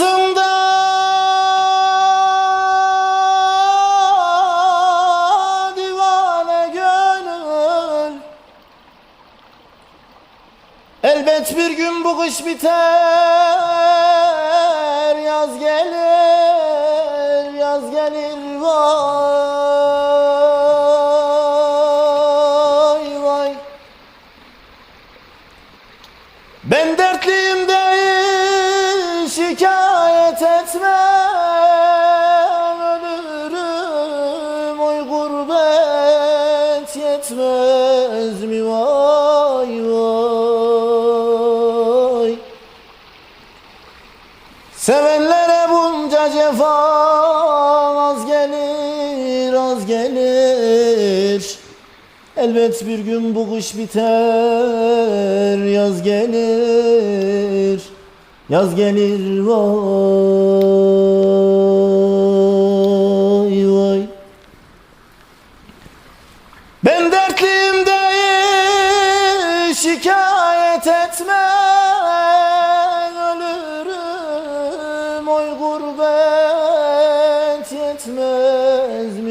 karşısında divane gönül. Elbet bir gün bu kış biter Yaz gelir, yaz gelir vay vay. Ben dertliyim şikayet etme Ölürüm oy gurbet yetmez mi? Vay vay. Sevenlere bunca cefa az gelir az gelir. Elbet bir gün bu kış biter Yaz gelir Yaz gelir vay vay. Ben dertliyim değil şikayet etme Ölürüm oy gurbet yetmez